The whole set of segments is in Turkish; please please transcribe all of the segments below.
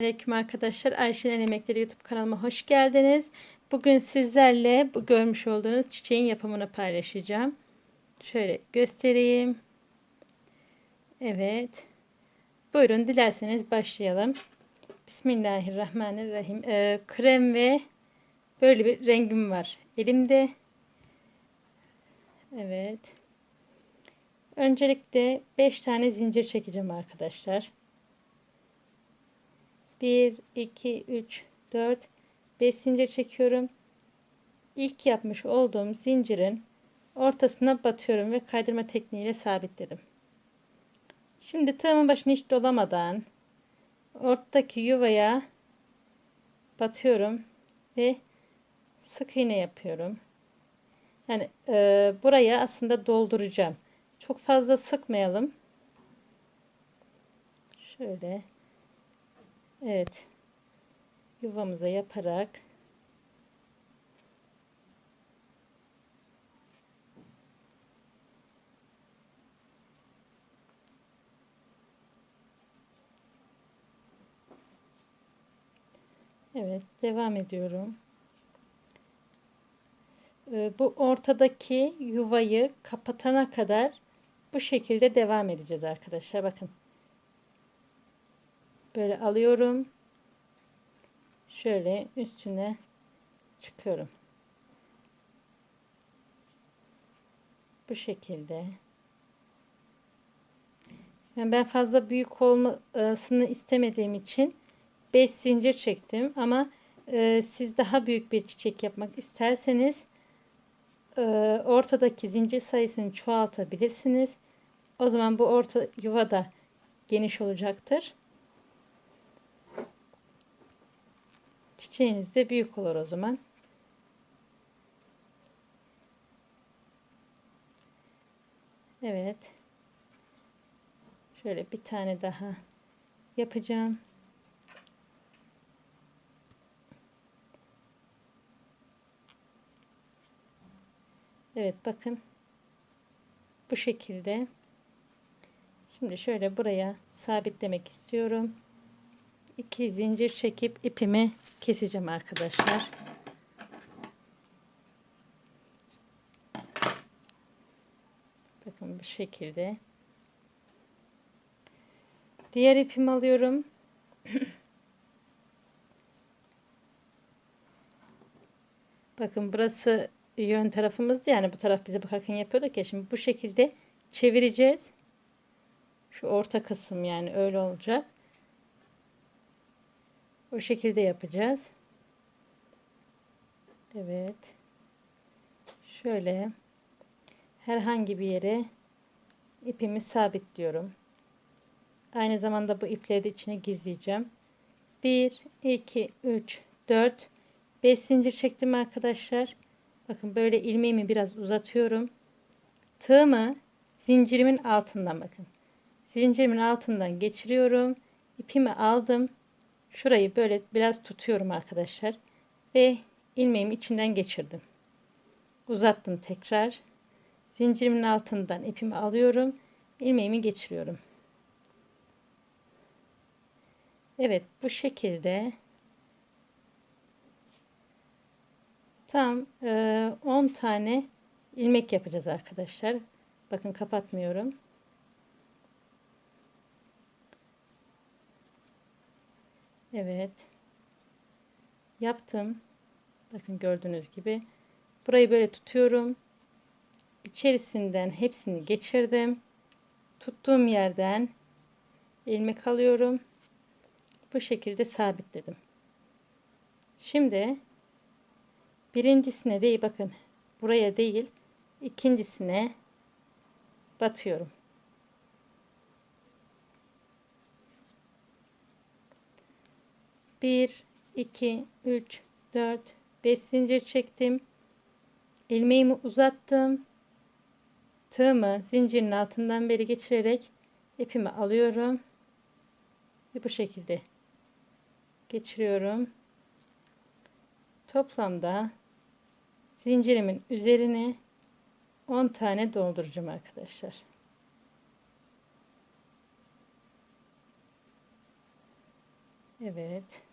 Selamünaleyküm arkadaşlar. Ayşe'nin Emekleri YouTube kanalıma hoş geldiniz. Bugün sizlerle bu görmüş olduğunuz çiçeğin yapımını paylaşacağım. Şöyle göstereyim. Evet. Buyurun dilerseniz başlayalım. Bismillahirrahmanirrahim. Ee, krem ve böyle bir rengim var elimde. Evet. Öncelikle 5 tane zincir çekeceğim arkadaşlar. 1, 2, 3, 4, 5 zincir çekiyorum. İlk yapmış olduğum zincirin ortasına batıyorum ve kaydırma tekniğiyle sabitledim. Şimdi tığımın başını hiç dolamadan ortadaki yuvaya batıyorum ve sık iğne yapıyorum. Yani e, buraya aslında dolduracağım. Çok fazla sıkmayalım. Şöyle Evet. Yuvamıza yaparak Evet, devam ediyorum. Ee, bu ortadaki yuvayı kapatana kadar bu şekilde devam edeceğiz arkadaşlar. Bakın böyle alıyorum. Şöyle üstüne çıkıyorum. Bu şekilde. Yani ben fazla büyük olmasını istemediğim için 5 zincir çektim ama e, siz daha büyük bir çiçek yapmak isterseniz e, ortadaki zincir sayısını çoğaltabilirsiniz. O zaman bu orta yuva da geniş olacaktır. Çiçeğiniz de büyük olur o zaman. Evet. Şöyle bir tane daha yapacağım. Evet bakın. Bu şekilde. Şimdi şöyle buraya sabitlemek istiyorum. 2 zincir çekip ipimi keseceğim arkadaşlar. Bakın bu şekilde. Diğer ipimi alıyorum. Bakın burası yön tarafımız yani bu taraf bize bakarken yapıyorduk ya şimdi bu şekilde çevireceğiz. Şu orta kısım yani öyle olacak. O şekilde yapacağız. Evet. Şöyle herhangi bir yere ipimi sabitliyorum. Aynı zamanda bu ipleri de içine gizleyeceğim. 1, 2, 3, 4, 5 zincir çektim arkadaşlar. Bakın böyle ilmeğimi biraz uzatıyorum. Tığımı zincirimin altından bakın. Zincirimin altından geçiriyorum. İpimi aldım. Şurayı böyle biraz tutuyorum arkadaşlar. Ve ilmeğimi içinden geçirdim. Uzattım tekrar. Zincirimin altından ipimi alıyorum. ilmeğimi geçiriyorum. Evet bu şekilde tam e, 10 tane ilmek yapacağız arkadaşlar. Bakın kapatmıyorum. Evet. Yaptım. Bakın gördüğünüz gibi. Burayı böyle tutuyorum. İçerisinden hepsini geçirdim. Tuttuğum yerden ilmek alıyorum. Bu şekilde sabitledim. Şimdi birincisine değil bakın buraya değil ikincisine batıyorum. 1 2 3 4 5 zincir çektim. İlmeğimi uzattım. Tığımı zincirin altından beri geçirerek ipimi alıyorum ve bu şekilde geçiriyorum. Toplamda zincirimin üzerine 10 tane dolduracağım arkadaşlar. Evet.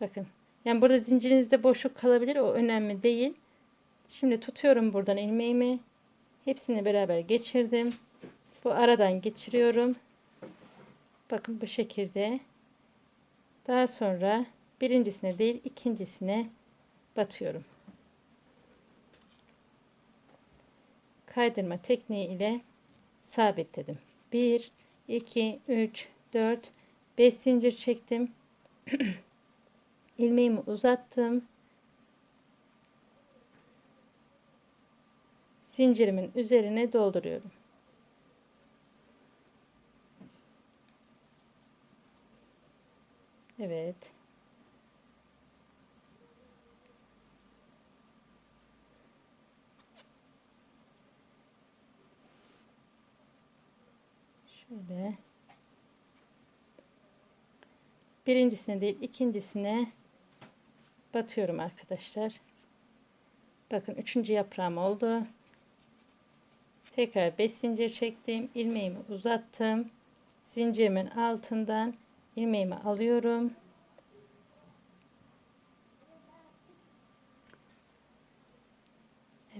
Bakın. Yani burada zincirinizde boşluk kalabilir. O önemli değil. Şimdi tutuyorum buradan ilmeğimi. Hepsini beraber geçirdim. Bu aradan geçiriyorum. Bakın bu şekilde. Daha sonra birincisine değil ikincisine batıyorum. Kaydırma tekniği ile sabitledim. 1 2 3 4 5 zincir çektim. ilmeğimi uzattım. Zincirimin üzerine dolduruyorum. Evet. Şöyle. Birincisine değil ikincisine batıyorum arkadaşlar. Bakın üçüncü yaprağım oldu. Tekrar 5 zincir çektim. ilmeğimi uzattım. Zincirimin altından ilmeğimi alıyorum.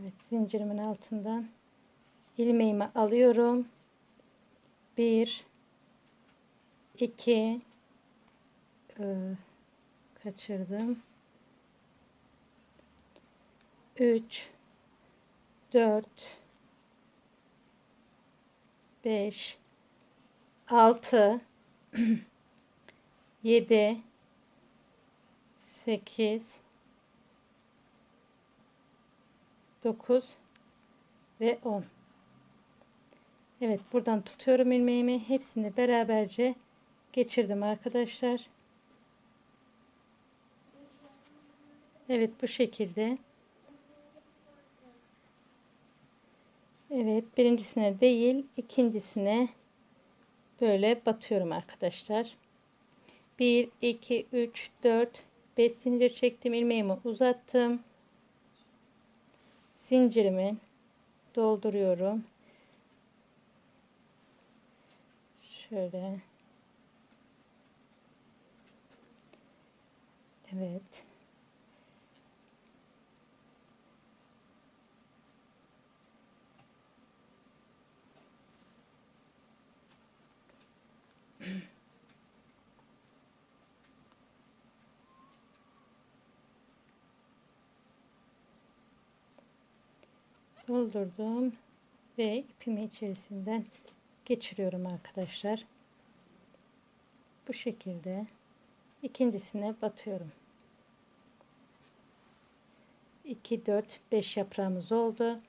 Evet zincirimin altından ilmeğimi alıyorum. 1 2 e, kaçırdım. 3 4 5 6 7 8 9 ve 10 Evet buradan tutuyorum ilmeğimi. Hepsini beraberce geçirdim arkadaşlar. Evet bu şekilde Evet birincisine değil ikincisine böyle batıyorum arkadaşlar. 1 2 3 4 5 zincir çektim ilmeğimi uzattım. Zincirimi dolduruyorum. Şöyle. Evet doldurdum ve ipimi içerisinden geçiriyorum arkadaşlar. Bu şekilde ikincisine batıyorum. 2 4 5 yaprağımız oldu.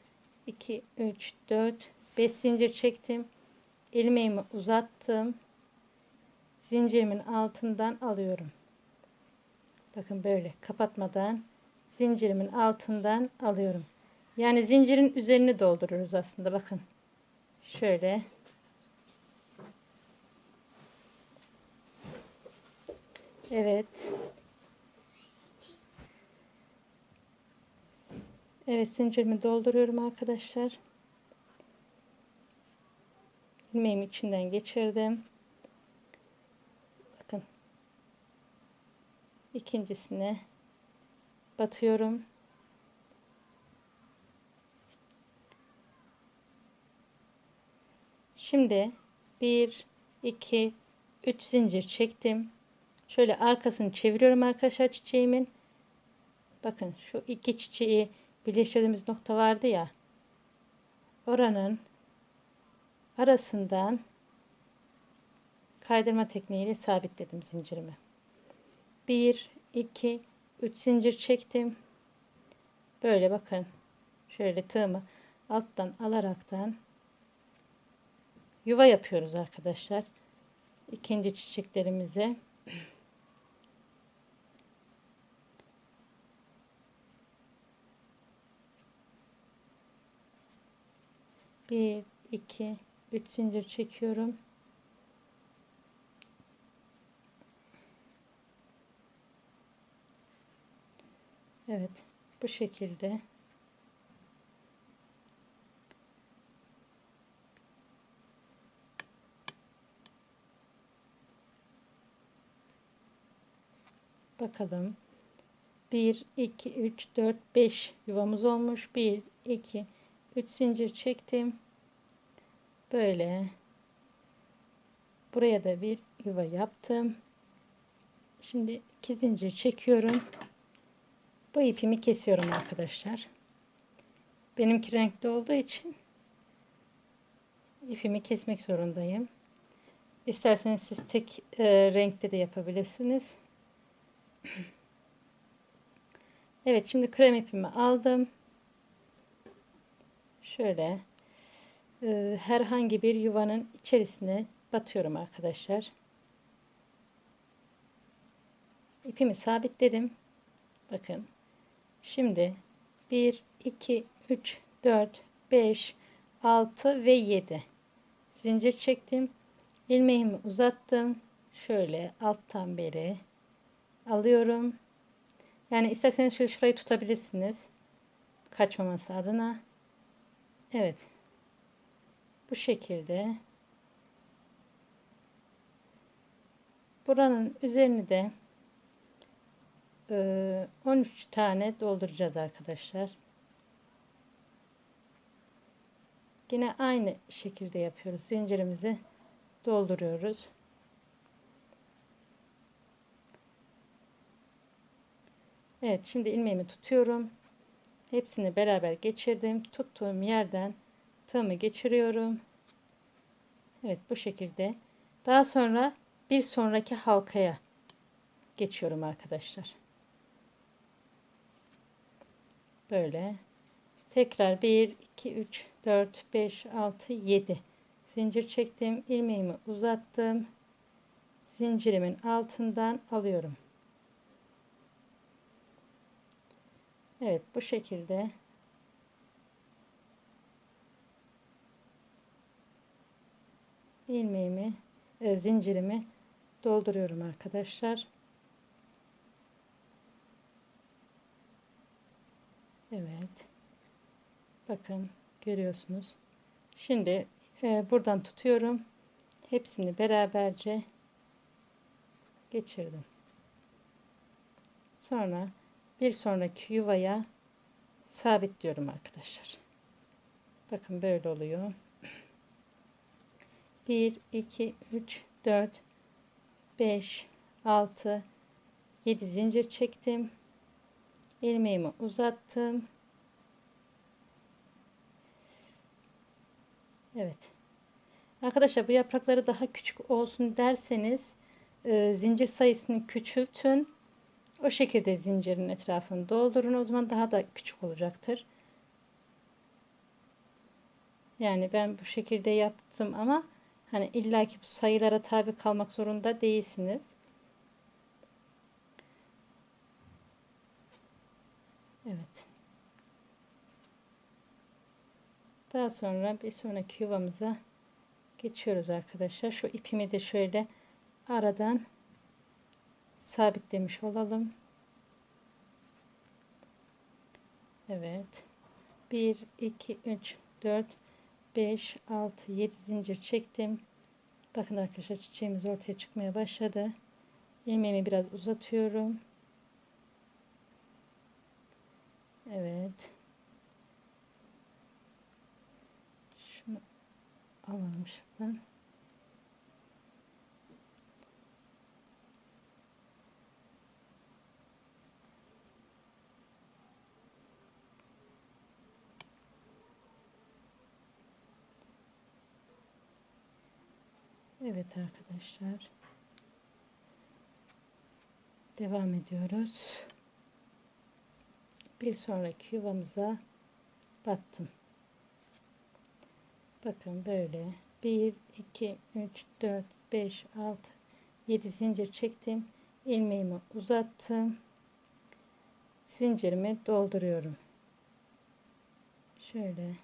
2 3 4 5 zincir çektim. ilmeğimi uzattım. Zincirimin altından alıyorum. Bakın böyle kapatmadan zincirimin altından alıyorum. Yani zincirin üzerini doldururuz aslında. Bakın. Şöyle. Evet. Evet zincirimi dolduruyorum arkadaşlar. ilmeğimi içinden geçirdim. Bakın. İkincisine batıyorum. Şimdi 1 2 3 zincir çektim. Şöyle arkasını çeviriyorum arkadaşlar çiçeğimin. Bakın şu iki çiçeği birleştirdiğimiz nokta vardı ya. Oranın arasından kaydırma tekniğiyle sabitledim zincirimi. 1 2 3 zincir çektim. Böyle bakın. Şöyle tığımı alttan alaraktan yuva yapıyoruz arkadaşlar. İkinci çiçeklerimize. Bir, iki, üç zincir çekiyorum. Evet bu şekilde. Bakalım. 1, 2, 3, 4, 5 yuvamız olmuş. 1, 2, 3 zincir çektim. Böyle. Buraya da bir yuva yaptım. Şimdi 2 zincir çekiyorum. Bu ipimi kesiyorum arkadaşlar. Benimki renkli olduğu için ipimi kesmek zorundayım. İsterseniz siz tek e, renkte de yapabilirsiniz. Evet şimdi krem ipimi aldım. Şöyle e, herhangi bir yuvanın içerisine batıyorum arkadaşlar. İpimi sabitledim. Bakın. Şimdi 1, 2, 3, 4, 5, 6 ve 7 zincir çektim. ilmeğimi uzattım. Şöyle alttan beri alıyorum. Yani isterseniz şöyle şurayı tutabilirsiniz. Kaçmaması adına. Evet. Bu şekilde. Buranın üzerini de 13 tane dolduracağız arkadaşlar. Yine aynı şekilde yapıyoruz. Zincirimizi dolduruyoruz. Evet şimdi ilmeğimi tutuyorum. Hepsini beraber geçirdim. Tuttuğum yerden tığımı geçiriyorum. Evet bu şekilde. Daha sonra bir sonraki halkaya geçiyorum arkadaşlar. Böyle. Tekrar 1, 2, 3, 4, 5, 6, 7. Zincir çektim. ilmeğimi uzattım. Zincirimin altından alıyorum. Evet bu şekilde ilmeğimi e, zincirimi dolduruyorum arkadaşlar. Evet. Bakın görüyorsunuz. Şimdi e, buradan tutuyorum. Hepsini beraberce geçirdim. Sonra bir sonraki yuvaya sabitliyorum arkadaşlar. Bakın böyle oluyor. 1 2 3 4 5 6 7 zincir çektim. İlmeğimi uzattım. Evet. Arkadaşlar bu yaprakları daha küçük olsun derseniz e, zincir sayısını küçültün. O şekilde zincirin etrafını doldurun. O zaman daha da küçük olacaktır. Yani ben bu şekilde yaptım ama hani illaki bu sayılara tabi kalmak zorunda değilsiniz. Evet. Daha sonra bir sonraki yuvamıza geçiyoruz arkadaşlar. Şu ipimi de şöyle aradan sabitlemiş olalım. Evet. 1 2 3 4 5 6 7 zincir çektim. Bakın arkadaşlar çiçeğimiz ortaya çıkmaya başladı. İlmeğimi biraz uzatıyorum. Evet. Şunu alalım şuradan. Evet arkadaşlar. Devam ediyoruz. Bir sonraki yuvamıza battım. Bakın böyle 1 2 3 4 5 6 7 zincir çektim. ilmeğimi uzattım. Zincirimi dolduruyorum. Şöyle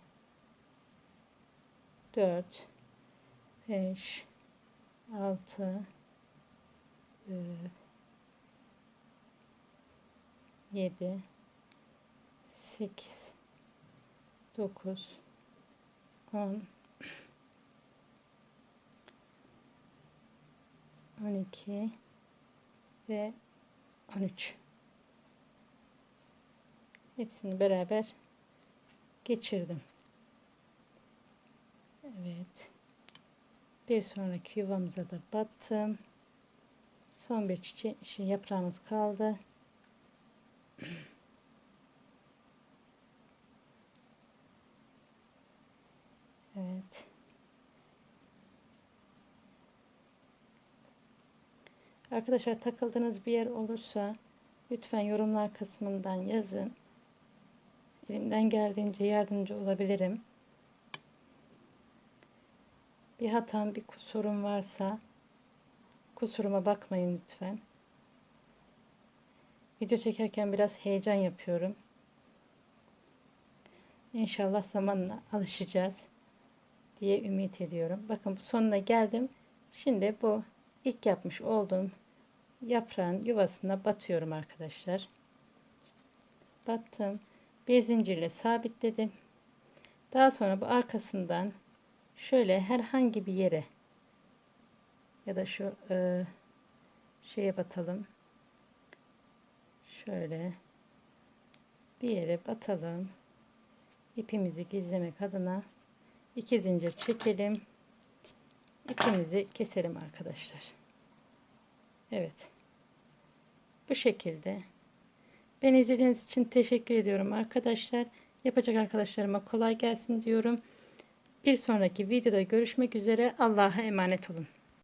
4 5 6 7 8 9 10 12 ve 13 hepsini beraber geçirdim. Evet. Bir sonraki yuvamıza da battım. Son bir çiçeği şey, yaprağımız kaldı Evet. Arkadaşlar takıldığınız bir yer olursa lütfen yorumlar kısmından yazın. Elimden geldiğince yardımcı olabilirim. Bir hatam, bir kusurum varsa kusuruma bakmayın lütfen. Video çekerken biraz heyecan yapıyorum. İnşallah zamanla alışacağız diye ümit ediyorum. Bakın bu sonuna geldim. Şimdi bu ilk yapmış olduğum yaprağın yuvasına batıyorum arkadaşlar. Battım. Bir zincirle sabitledim. Daha sonra bu arkasından şöyle herhangi bir yere ya da şu e, şeye batalım. Şöyle bir yere batalım. İpimizi gizlemek adına iki zincir çekelim. İpimizi keselim arkadaşlar. Evet. Bu şekilde. Beni izlediğiniz için teşekkür ediyorum arkadaşlar. Yapacak arkadaşlarıma kolay gelsin diyorum. Bir sonraki videoda görüşmek üzere. Allah'a emanet olun.